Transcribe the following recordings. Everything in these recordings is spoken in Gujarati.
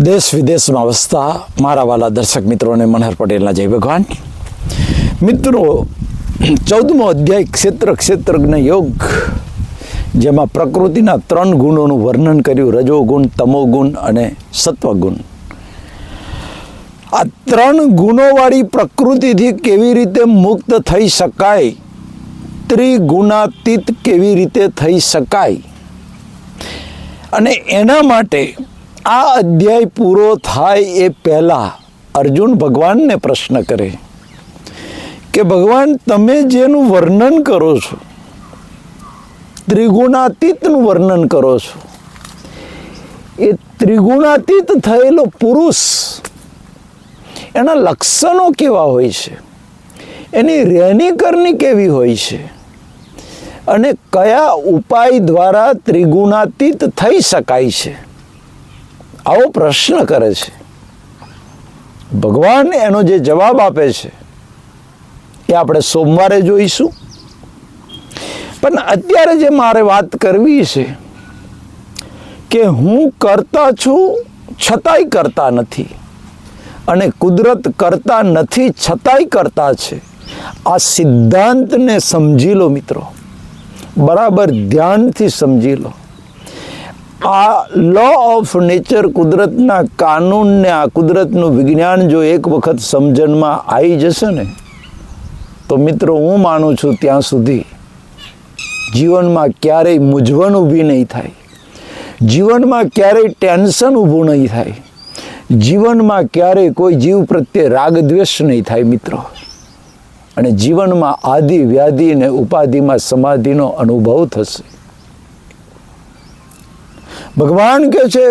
દેશ વિદેશમાં વસતા મારા વાલા દર્શક મિત્રોને મનહર પટેલના જય ભગવાન. મિત્રો, ચૌદમો અધ્યાય ક્ષેત્ર ક્ષેત્રજ્ઞ યોગ, જેમાં પ્રકૃતિના ત્રણ ગુણોનું વર્ણન કર્યું, રજોગુણ, તમોગુણ અને સત્વગુણ. આ ત્રણ ગુણોવાળી પ્રકૃતિથી કેવી રીતે મુક્ત થઈ શકાય? ત્રિગુણાતીત કેવી રીતે થઈ શકાય? અને એના માટે આ અધ્યાય પૂરો થાય એ પહેલાં અર્જુન ભગવાનને પ્રશ્ન કરે કે, ભગવાન, તમે જેનું વર્ણન કરો છો, ત્રિગુણાતીતનું વર્ણન કરો છો, એ ત્રિગુણાતીત થયેલો પુરુષ, એના લક્ષણો કેવા હોય છે? એની રહેણીકરણી કેવી હોય છે? અને કયા ઉપાય દ્વારા ત્રિગુણાતીત થઈ શકાય છે? આવો પ્રશ્ન કરે છે. ભગવાન એનો જે જવાબ આપે છે, એ આપણે સોમવારે જોઈશું. પણ અત્યારે જે મારે વાત કરવી છે, કે હું કરતા છું, છતાંય કરતા નથી. અને કુદરત કરતા નથી, છતાંય કરતા છે. આ સિદ્ધાંતને સમજી લો મિત્રો. બરાબર ધ્યાનથી સમજી લો. આ લો ઓફ નેચર કુદરતના કાનૂનને, આ કુદરતનું વિજ્ઞાન જો એક વખત સમજણમાં આવી જશે ને, તો મિત્રો હું માનું છું ત્યાં સુધી જીવનમાં ક્યારેય મૂંઝવણ ઊભી નહીં થાય. જીવનમાં ક્યારેય ટેન્શન ઊભું નહીં થાય. જીવનમાં ક્યારેય કોઈ જીવ પ્રત્યે રાગ દ્વેષ નહીં થાય મિત્રો. અને જીવનમાં આદિ વ્યાધિ અને ઉપાધિમાં સમાધિનો અનુભવ થશે. ભગવાન કહે છે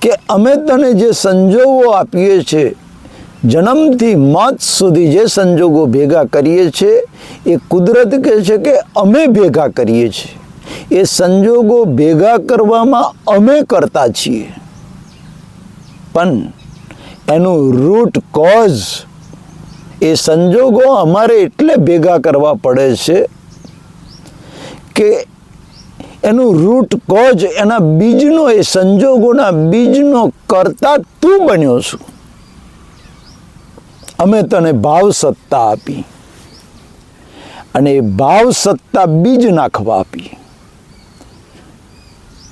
કે અમે તને જે સંજોગો આપીએ છીએ જન્મથી મોત સુધી જે સંજોગો ભેગા કરીએ છીએ એ કુદરત કહે છે કે અમે ભેગા કરીએ છીએ. એ સંજોગો ભેગા કરવામાં અમે કરતા છીએ. પણ એનું રૂટ કોઝ એ સંજોગો અમારે એટલે ભેગા કરવા પડે છે કે એનું રૂટ કોજ એના બીજનો એ સંજોગોના બીજનો કરતા તું બન્યો છું. અમે તને ભાવ સત્તા આપી અને એ ભાવ સત્તા બીજ નાખવા આપી.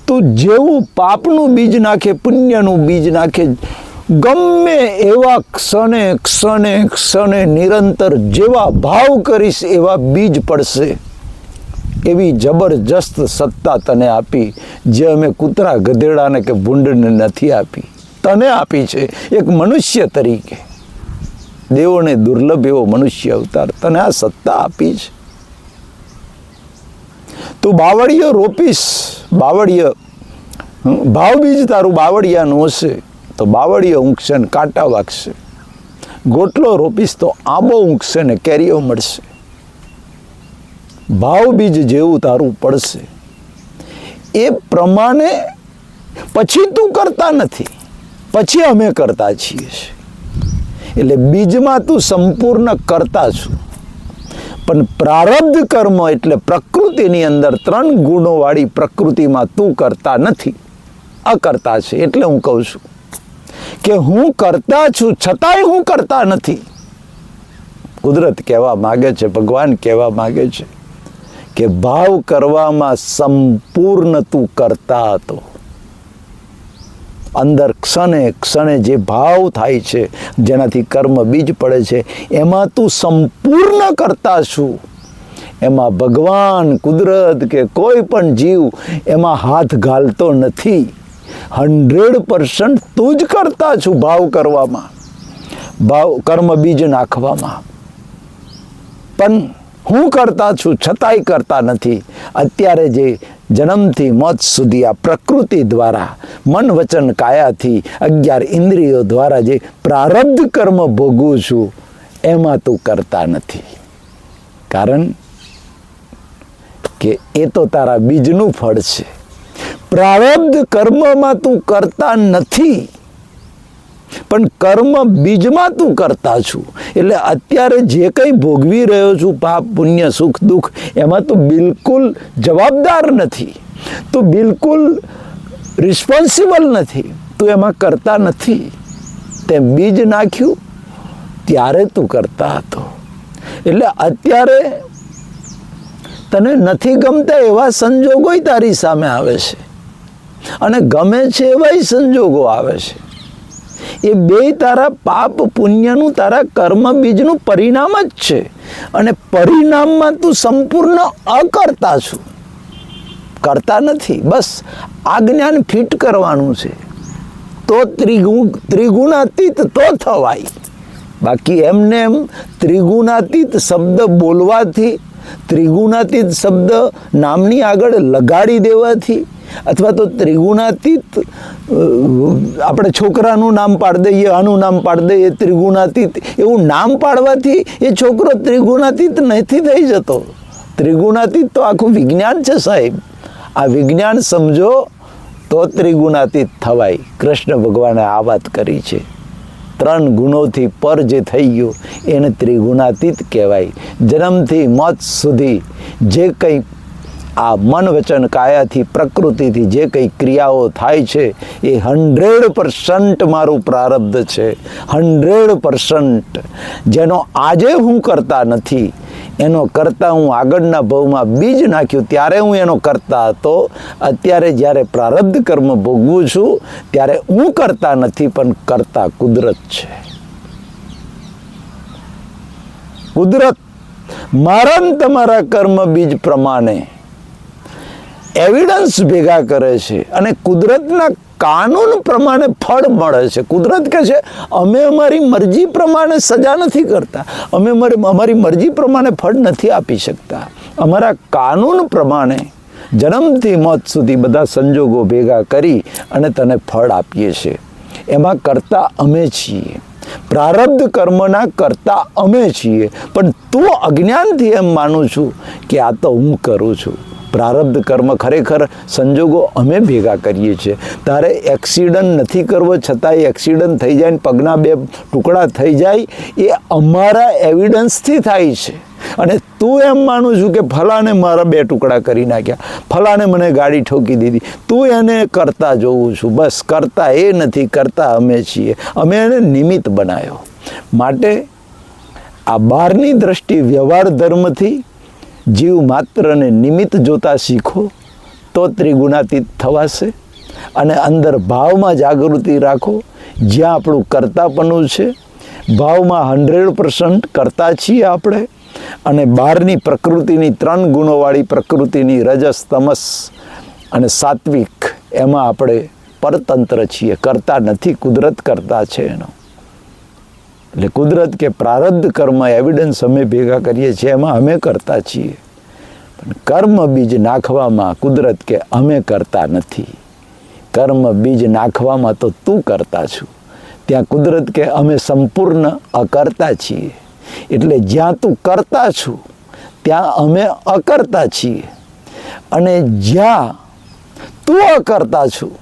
તું જેવું પાપનું બીજ નાખે, પુણ્યનું બીજ નાખે, ગમે એવા ક્ષણે ક્ષણે ક્ષણે નિરંતર જેવા ભાવ કરીશ એવા બીજ પડશે. એવી જબરજસ્ત સત્તા તને આપી જે અમે કૂતરા ગધેડાને કે ભૂંડને નથી આપી. તને આપી છે એક મનુષ્ય તરીકે. દેવોને દુર્લભ એવો મનુષ્ય અવતાર તને આ સત્તા આપી છે. તું બાવળીયો રોપીશ, બાવળીય. ભાવ બીજ તારું બાવળિયાનું હશે તો બાવળીયો ઊંઘશે ને કાંટા વાગશે. ગોટલો રોપીશ તો આંબો ઊંઘશે ને કેરીઓ મળશે. ભાવ બીજ જેવું તારું પડશે. એ પ્રમાણે પછી તું કરતા નથી. પછી અમે કરતા છીએ. એટલે બીજમાં તું સંપૂર્ણ કરતા છું. પણ પ્રારબ્ધ કર્મ એટલે પ્રકૃતિની અંદર ત્રણ ગુણોવાળી પ્રકૃતિમાં તું કરતા નથી. અકર્તા છે એટલે હું કહું છું કે હું કરતા છું છતાંય હું કરતા નથી. કુદરત કહેવા માગે છે, ભગવાન કહેવા માગે છે. કે ભાવ કરવામાં સંપૂર્ણ તું કરતા હતો. અંદર ક્ષણે ક્ષણે જે ભાવ થાય છે, જેનાથી કર્મ બીજ પડે છે, એમાં તું સંપૂર્ણ કરતા છું. એમાં ભગવાન કુદરત કે કોઈ પણ જીવ એમાં હાથ ઘાલતો નથી. હંડ્રેડ પર્સન્ટ તું જ કરતા છું ભાવ કરવામાં, ભાવ કર્મ બીજ નાખવામાં. પણ હું કરતા છું, છતાંય કરતા નથી. અત્યારે જે જન્મથી મોત સુધી આ પ્રકૃતિ દ્વારા મન વચન કાયાથી, અગિયાર ઇન્દ્રિયો દ્વારા જે પ્રારબ્ધ કર્મ ભોગવું છું, એમાં તું કરતા નથી. કારણ કે એ તો તારા બીજનું ફળ છે. પ્રારબ્ધ કર્મમાં તું કરતા નથી. પણ કર્મ બીજમાં તું કરતા છું. એટલે અત્યારે જે કંઈ ભોગવી રહ્યો છું, પાપ, પુણ્ય, સુખ, દુઃખ, એમાં તું બિલકુલ જવાબદાર નથી. તું બિલકુલ રિસ્પોન્સિબલ નથી. તું એમાં કરતા નથી. તે બીજ નાખ્યું, ત્યારે તું કરતા હતો. એટલે અત્યારે તને નથી ગમતા એવા સંજોગોય તારી સામે આવે છે. અને ગમે છે એવાય સંજોગો આવે છે. એ બે તારા પાપ પુણ્યનું, તારા કર્મ બીજનું પરિણામ જ છે. અને પરિણામમાં તું સંપૂર્ણ અકર્તા છું. કરતા નથી. બસ, આ જ્ઞાન ફિટ કરવાનું છે. તો ત્રિગુણ ત્રિગુણાતીત તો થવાય. બાકી એમને એમ ત્રિગુણાતીત શબ્દ બોલવાથી, ત્રિગુણાતીત શબ્દ નામની આગળ લગાડી દેવાથી અથવા તો ત્રિગુણાતીત આપણે છોકરાનું નામ પાડી દઈએ, આનું નામ પાડી દઈએ, ત્રિગુણાતીત. એવું નામ પાડવાથી એ છોકરો ત્રિગુણાતીત નથી થઈ જતો. ત્રિગુણાતીત તો આખું વિજ્ઞાન છે સાહેબ. આ વિજ્ઞાન સમજો તો ત્રિગુણાતીત થવાય. કૃષ્ણ ભગવાને આ વાત કરી છે. ત્રણ ગુણોથી પર જે થઈ ગયું, એને ત્રિગુણાતીત કહેવાય. જન્મથી મોત સુધી જે કંઈ આ મન વચન કાયાથી, પ્રકૃતિથી જે કંઈ ક્રિયાઓ થાય છે, એ હંડ્રેડ પર્સન્ટ મારું પ્રારબ્ધ છે. Hundred percent. જેનો આજે હું કરતા નથી, એનો કરતા હું આગળના ભાવમાં બીજ નાખ્યું, ત્યારે હું એનો કરતા હતો. અત્યારે જ્યારે પ્રારબ્ધ કર્મ ભોગવું છું, ત્યારે હું કરતા નથી, પણ કરતા કુદરત છે. કુદરત, મારા તમારા કર્મ બીજ પ્રમાણે એવિડન્સ ભેગા કરે છે અને કુદરતના કાનૂન પ્રમાણે ફળ મળે છે. કુદરત કહે છે, અમે અમારી મરજી પ્રમાણે સજા નથી કરતા. અમે અમારી મરજી પ્રમાણે ફળ નથી આપી શકતા. અમારા કાનૂન પ્રમાણે જન્મથી મોત સુધી બધા સંજોગો ભેગા કરી અને તને ફળ આપીએ છીએ એમાં કરતા અમે છીએ. પ્રારબ્ધ કર્મના કરતા અમે છીએ. પણ તું અજ્ઞાનથી એમ માનું છું કે આ તો હું કરું છું. પ્રારબ્ધ કર્મ ખરેખર સંજોગો અમે ભેગા કરીએ છીએ. તારે એક્સિડન્ટ નથી કરવો, છતાંય એક્સિડન્ટ થઈ જાય ને પગના બે ટુકડા થઈ જાય, એ અમારા એવિડન્સથી થાય છે. અને તું એમ માનું છું કે ફલાને મારા બે ટુકડા કરી નાખ્યા. ફલાને મને ગાડી ઠોકી દીધી. તું એને કરતા જોઉં છું. બસ કરતા એ નથી, કરતા અમે છીએ. અમે એને નિમિત્ત બનાવ્યો માટે આ બહારની દ્રષ્ટિ વ્યવહાર ધર્મથી જીવ માત્રને નિમિત્ત જોતા શીખો, તો ત્રિગુણાતીત થવાશે. અને અંદર ભાવમાં જાગૃતિ રાખો, જ્યાં આપણું કરતાપણું છે. ભાવમાં હંડ્રેડ પર્સન્ટ કરતા છીએ આપણે. અને બહારની પ્રકૃતિની ત્રણ ગુણોવાળી પ્રકૃતિની રજસ તમસ અને સાત્વિક, એમાં આપણે પરતંત્ર છીએ. કરતા નથી, કુદરત કરતા છે એનો. એટલે કુદરત કે પ્રારબ્ધ કર્મ એવિડન્સ અમે ભેગા કરીએ છીએ, એમાં અમે કરતા છીએ. પણ કર્મ બીજ નાખવામાં કુદરત કે અમે કરતા નથી. કર્મ બીજ નાખવામાં તો તું કરતા છું. ત્યાં કુદરત કે અમે સંપૂર્ણ અકર્તા છીએ. એટલે જ્યાં તું કરતા છું, ત્યાં અમે અકર્તા છીએ. અને જ્યાં તું અકર્તા છું,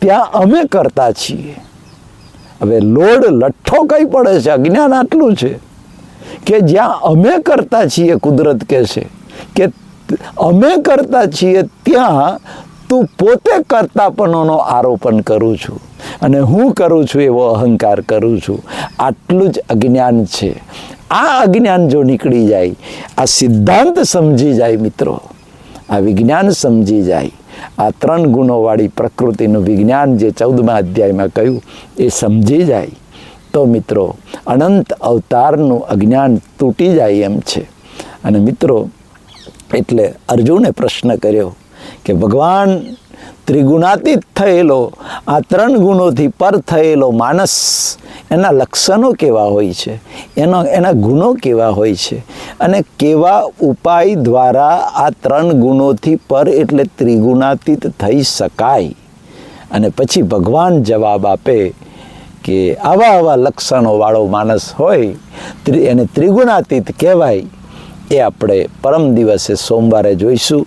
ત્યાં અમે કરતા છીએ. હવે લોડ લઠ્ઠો કઈ પડે છે? અજ્ઞાન આટલું છે કે જ્યાં અમે કરતા છીએ, કુદરત કહે છે કે અમે કરતા છીએ ત્યાં તું પોતે કરતાપણોનો આરોપણ કરું છું અને હું કરું છું એવો અહંકાર કરું છું. આટલું જ અજ્ઞાન છે. આ અજ્ઞાન જો નીકળી જાય, આ સિદ્ધાંત સમજી જાય મિત્રો આ વિજ્ઞાન સમજી જાય આ ત્રણ ગુણોવાળી પ્રકૃતિનું વિજ્ઞાન જે ચૌદમા અધ્યાયમાં કહ્યું, એ સમજી જાય. તો મિત્રો, અનંત અવતારનું અજ્ઞાન તૂટી જાય એમ છે. અને મિત્રો, એટલે અર્જુને પ્રશ્ન કર્યો કે ભગવાન ત્રિગુણાતીત થયેલો, આ ત્રણ ગુણોથી પર થયેલો માનસ એના લક્ષણો કેવા હોય છે? એનો, એના ગુણો કેવા હોય છે? અને કેવા ઉપાય દ્વારા આ ત્રણ ગુણોથી પર એટલે ત્રિગુણાતીત થઈ શકાય? અને પછી ભગવાન જવાબ આપે કે આવા આવા લક્ષણોવાળો માણસ હોય એને ત્રિગુણાતીત કહેવાય, એ આપણે પરમ દિવસે સોમવારે જોઈશું.